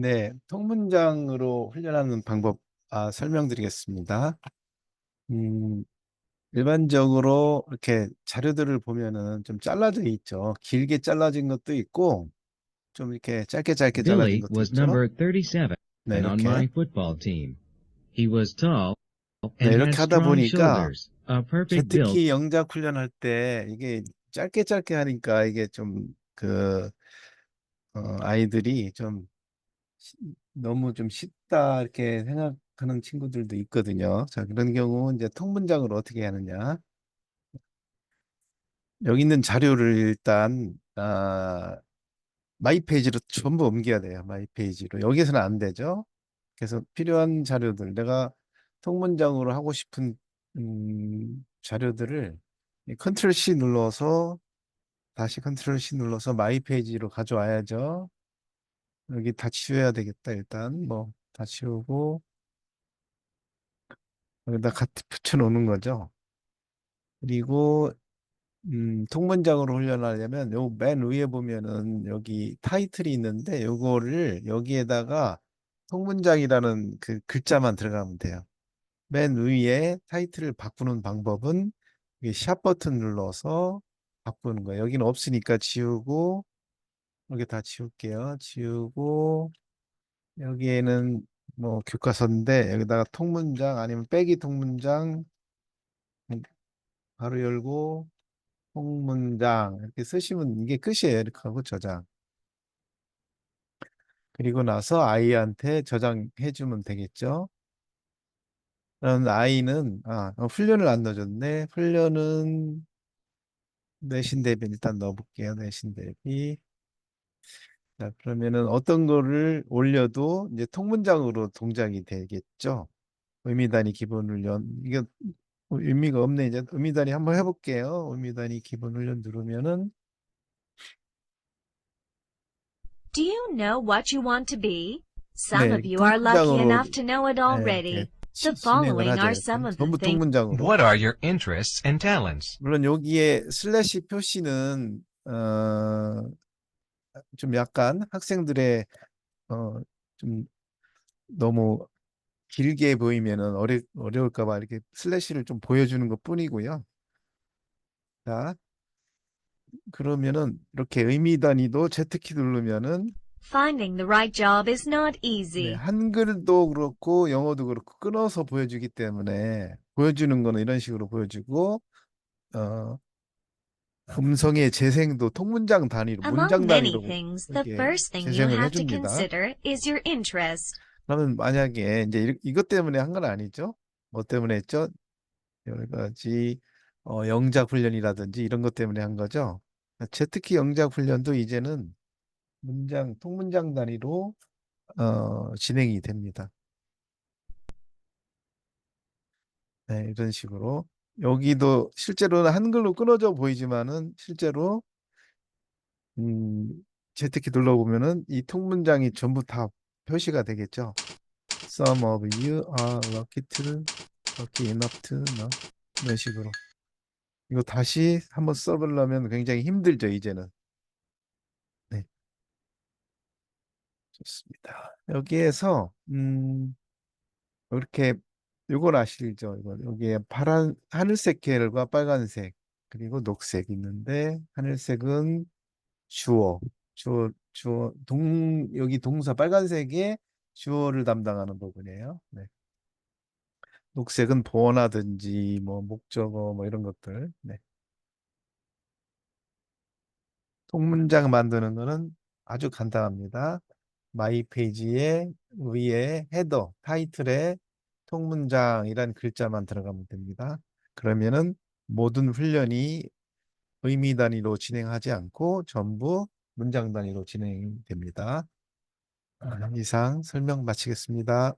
네, 통문장으로 훈련하는 방법 아, 설명드리겠습니다. 음, 일반적으로 이렇게 자료들을 보면은 좀 잘라져 있죠. 길게 잘라진 것도 있고, 좀 이렇게 짧게 짧게 잘라진 것도 있죠. number 37 네, 이렇게. 네, 이렇게 하다 보니까 특히 영작 훈련할 때 이게 짧게 짧게 하니까 이게 좀 그, 어, 아이들이 좀 시- 너무 좀 쉽다 이렇게 생각하는 친구들도 있거든요. 자, 그런 경우 이제 통문장으로 어떻게 하느냐. 여기 있는 자료를 일단 아, 마이 페이지로 전부 옮겨야 돼요. 마이 페이지로. 여기서는 안 되죠. 그래서 필요한 자료들, 내가 통문장으로 하고 싶은 음, 자료들을 이 컨트롤 C 눌러서 다시 컨트롤 C 눌러서 마이 페이지로 가져와야죠. 여기 다 지워야 되겠다. 일단 뭐 다 지우고 여기다 같이 붙여놓는 거죠. 그리고 음, 통문장으로 훈련하려면 요 맨 위에 보면은 여기 타이틀이 있는데 요거를 여기에다가 통문장이라는 그 글자만 들어가면 돼요. 맨 위에 타이틀을 바꾸는 방법은 이샵 버튼 눌러서 바꾸는 거예요. 여기는 없으니까 지우고 여기 다 지울게요. 지우고 여기에는 뭐 교과서인데 여기다가 통문장 아니면 빼기 통문장 음, 바로 열고 통문장 이렇게 쓰시면 이게 끝이에요. 이렇게 하고 저장. 그리고 나서 아이한테 저장해 주면 되겠죠. 그럼 아이는 아 어, 훈련을 안 넣어줬네. 훈련은 내신 대비 일단 넣어볼게요. 내신 대비. 자 그러면은 어떤 거를 올려도 이제 통문장으로 동작이 되겠죠. 의미단위 기본 훈련 이게 의미가 없네 이제 의미단위 한번 해볼게요. 의미단위 기본 훈련 누르면은 Do you know what you want to be? Some 네, of you are lucky 통문장으로 enough to know it 네, already. 이렇게 The 지- 진행을 following 하죠. are some of the 전부 things. 통문장으로. What are your interests and talents? 물론 여기에 슬래시 표시는 어, 좀 약간 학생들의 어, 좀 너무 길게 보이면은 어려, 어려울까 봐 이렇게 슬래시를 좀 보여주는 것 뿐이고요. 자, 그러면은 이렇게 의미 단위도 Z키 누르면은 Finding the right job is not 네, easy. 한글도 그렇고 영어도 그렇고 끊어서 보여주기 때문에 보여주는 거는 이런 식으로 보여주고 어, 음성의 재생도 통문장 단위로 문장 단위로 재생을 해줍니다. 그러면 만약에 이제 이- 이것 때문에 한 건 아니죠? 뭐 때문에 했죠? 여러 가지 어, 영작 훈련이라든지 이런 것 때문에 한 거죠. 특히 영작 훈련도 이제는 문장 통문장 단위로 어, 진행이 됩니다. 네, 이런 식으로 여기도 실제로는 한글로 끊어져 보이지만은 실제로 음, Z키 눌러보면은 이 통문장이 전부 다 표시가 되겠죠. Some of you are lucky to, lucky enough to. 이런 식으로. 이거 다시 한번 써보려면 굉장히 힘들죠, 이제는. 네. 좋습니다. 여기에서, 음, 이렇게, 요걸 아시죠? 이거, 여기에 파란, 하늘색 계열과 빨간색, 그리고 녹색 있는데, 하늘색은 주어, 주어, 주어, 동, 여기 동사 빨간색에 주어를 담당하는 부분이에요. 네. 녹색은 보어나든지 뭐 목적어 뭐 이런 것들. 네. 통문장 만드는 거는 아주 간단합니다. 마이 페이지에 위에 헤더, 타이틀에 통문장이란 글자만 들어가면 됩니다. 그러면은 모든 훈련이 의미 단위로 진행하지 않고 전부 문장 단위로 진행됩니다. 아, 이상 설명 마치겠습니다.